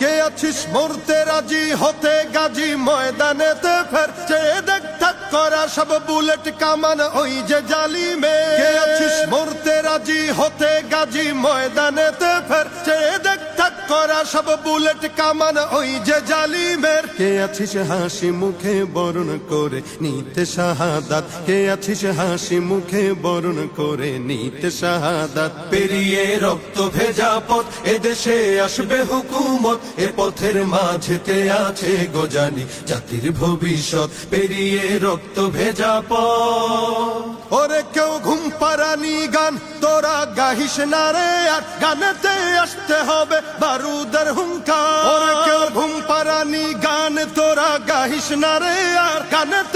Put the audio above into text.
কে আছিস? মরতে রাজি হতে গাজী ময়দানেতে ফের। চেয়ে দেখ থাক করা সব বুলেট কামান, ওই যে জালিমে। কে আছিস? মরতে রাজি হতে গাজী ময়দানেতে সব বুলেট কামান ওই যে জালিমের। কে আছিস হাসি মুখে বরণ করে নিতে শাহাদাত? কে আছিস হাসি মুখে বরণ করে নিতে শাহাদাত? পেরিয়ে রক্ত ভেজা পথ এদেশে আসবে হুকুমত, এ পথের মাঝেতে আছে গোজানি জাতির ভবিষ্যৎ। পেরিয়ে রক্ত ভেজা পথ। রে আর গানেতে আসতে হবে বারুদের হুঙ্কার। ঘুম পারানি গান তোরা গাহিস না রে আর গানেতে